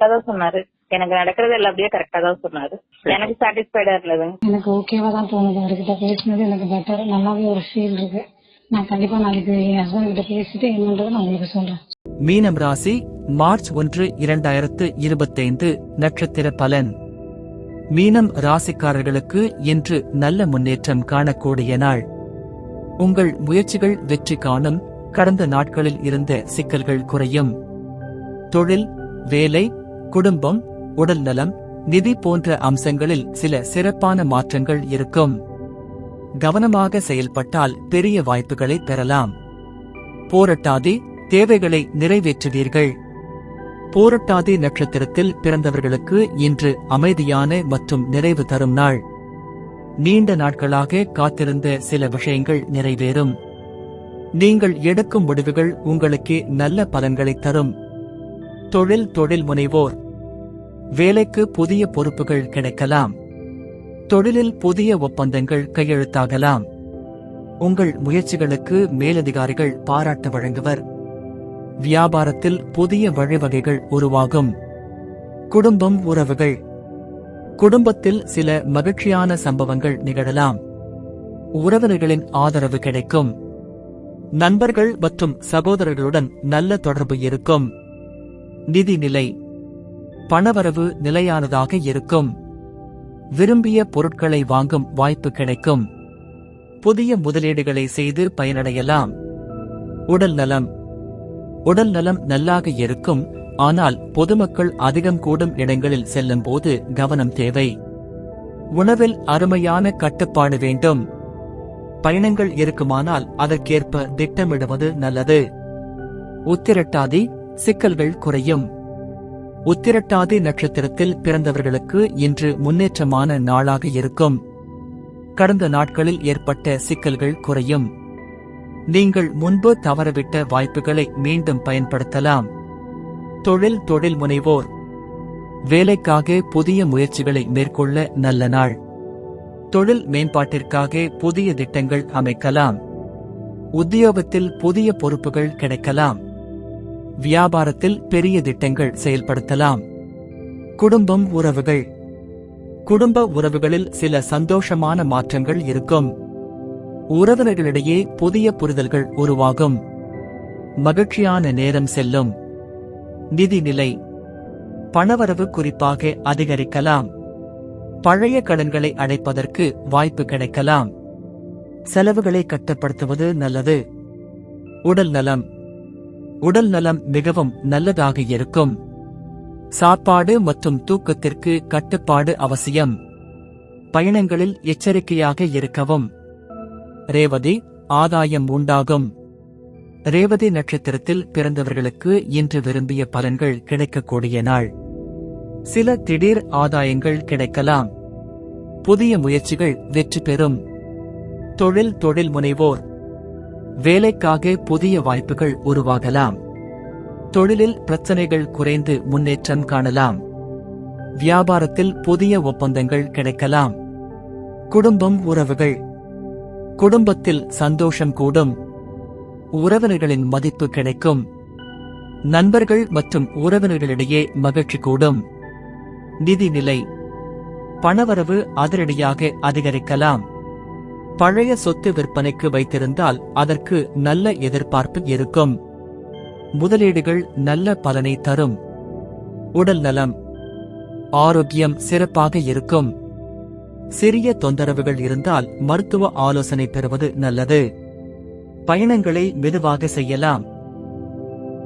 கரெக்டா தான் சொன்னாரு. எனக்கு நடக்கிறது எல்லாம் அப்படியே கரெக்டா தான் சொன்னாரு. எனக்கு சாட்டிஸ்ஃபைடா இருந்ததுங்க எனக்கு ஓகேவா தான் தோணுது. அவர்கிட்ட பேசினது எனக்கு பெட்டர் நல்லாவே ஒரு ஃபீல் இருக்கு. நான் கண்டிப்பா நாளைக்கு என் ஹஸ்பண்ட் கிட்ட பேசிட்டு என்னன்றதை நான் உங்களுக்கு சொல்றேன். மீனம் ராசி மார்ச் ஒன்று இரண்டாயிரத்து இருபத்தைந்து நட்சத்திர பலன். மீனம் ராசிக்காரர்களுக்கு இன்று நல்ல முன்னேற்றம் காணக்கூடிய நாள். உங்கள் முயற்சிகள் வெற்றி காணும். கடந்த நாட்களில் இருந்த சிக்கல்கள் குறையும். தொழில் வேலை குடும்பம் உடல் நலம் நிதி போன்ற அம்சங்களில் சில சிறப்பான மாற்றங்கள் இருக்கும். கவனமாக செயல்பட்டால் பெரிய வாய்ப்புகளை பெறலாம். போரட்டாதே தேவைகளை நிறைவேற்றுவீர்கள். போரட்டாதி நட்சத்திரத்தில் பிறந்தவர்களுக்கு இன்று அமைதியான மற்றும் நிறைவு தரும் நாள். நீண்ட நாட்களாக காத்திருந்த சில விஷயங்கள் நிறைவேறும். நீங்கள் எடுக்கும் முடிவுகள் உங்களுக்கு நல்ல பலன்களை தரும். தொழில் தொழில் முனைவோர். வேலைக்கு புதிய பொறுப்புகள் கிடைக்கலாம். தொழிலில் புதிய ஒப்பந்தங்கள் கையெழுத்தாகலாம். உங்கள் முயற்சிகளுக்கு மேலதிகாரிகள் பாராட்டு வழங்குவர். வியாபாரத்தில் புதிய வழிவகைகள் உருவாகும். குடும்பம் உறவுகள். குடும்பத்தில் சில மகிழ்ச்சியான சம்பவங்கள் நிகழலாம். உறவினர்களின் ஆதரவு கிடைக்கும். நண்பர்கள் மற்றும் சகோதரர்களுடன் நல்ல தொடர்பு இருக்கும். நிதி நிலை பணவரவு நிலையானதாக இருக்கும். விரும்பிய பொருட்களை வாங்கும் வாய்ப்பு கிடைக்கும். புதிய முதலீடுகளை செய்து பயனடையலாம். உடல் நலம். உடல் நலம் நல்லாக இருக்கும். ஆனால் பொதுமக்கள் அதிகம் கூடும் இடங்களில் செல்லும் போது கவனம் தேவை. உணவில் அருமையான கட்டுப்பாடு வேண்டும். பயணங்கள் இருக்குமானால் அதற்கேற்ப திட்டமிடுவது நல்லது. உத்திரட்டாதி சிக்கல்கள் குறையும். உத்திரட்டாதி நட்சத்திரத்தில் பிறந்தவர்களுக்கு இன்று முன்னேற்றமான நாளாக இருக்கும். கடந்த நாட்களில் ஏற்பட்ட சிக்கல்கள் குறையும். நீங்கள் முன்பு தவறவிட்ட வாய்ப்புகளை மீண்டும் பயன்படுத்தலாம். தொழில் தொழில் முனைவோர் வேலைக்காக புதிய முயற்சிகளை மேற்கொள்ள நல்ல நாள். தொழில் மேம்பாட்டிற்காக புதிய திட்டங்கள் அமைக்கலாம். உத்தியோகத்தில் புதிய பொறுப்புகள் கிடைக்கலாம். வியாபாரத்தில் பெரிய திட்டங்கள் செயல்படுத்தலாம். குடும்பம் உறவுகள். குடும்ப உறவுகளில் சில சந்தோஷமான மாற்றங்கள் இருக்கும். உறவினர்களிடையே புதிய புரிதல்கள் உருவாகும். மகிழ்ச்சியான நேரம் செல்லும். நிதி நிலை. பணவரவு குறிப்பாக அதிகரிக்கலாம். பழைய கடன்களை அடைப்பதற்கு வாய்ப்பு கிடைக்கலாம். செலவுகளை கட்டுப்படுத்துவது நல்லது. உடல் நலம். உடல் நலம் மிகவும் நல்லதாக இருக்கும். சாப்பாடு மற்றும் தூக்கத்திற்கு கட்டுப்பாடு அவசியம். பயணங்களில் எச்சரிக்கையாக இருக்கவும். ரேவதி ஆதாயம் உண்டாகும். ரேவதி நட்சத்திரத்தில் பிறந்தவர்களுக்கு இன்று விரும்பிய பலன்கள் கிடைக்கக்கூடிய நாள். சில திடீர் ஆதாயங்கள் கிடைக்கலாம். புதிய முயற்சிகள் வெற்றி பெறும். தொழில் தொழில் முனைவோர் வேலைக்காக புதிய வாய்ப்புகள் உருவாகலாம். தொழிலில் பிரச்சனைகள் குறைந்து முன்னேற்றம் காணலாம். வியாபாரத்தில் புதிய ஒப்பந்தங்கள் கிடைக்கலாம். குடும்பம் உறவுகள். குடும்பத்தில் சந்தோஷம் கூடும். உறவினர்களின் மதிப்பு கிடைக்கும். நண்பர்கள் மற்றும் உறவினர்களிடையே மகிழ்ச்சி கூடும். நிதி நிலை. பணவரவு அதிரடியாக அதிகரிக்கலாம். பழைய சொத்து விற்பனைக்கு வைத்திருந்தால் அதற்கு நல்ல எதிர்பார்ப்பு இருக்கும். முதலீடுகள் நல்ல பலனை தரும். உடல் நலம் ஆரோக்கியம் சிறப்பாக இருக்கும். சிறிய தொந்தரவுகள் இருந்தால் மருத்துவ ஆலோசனை பெறுவது நல்லது. பயணங்களை மெதுவாக செய்யலாம்.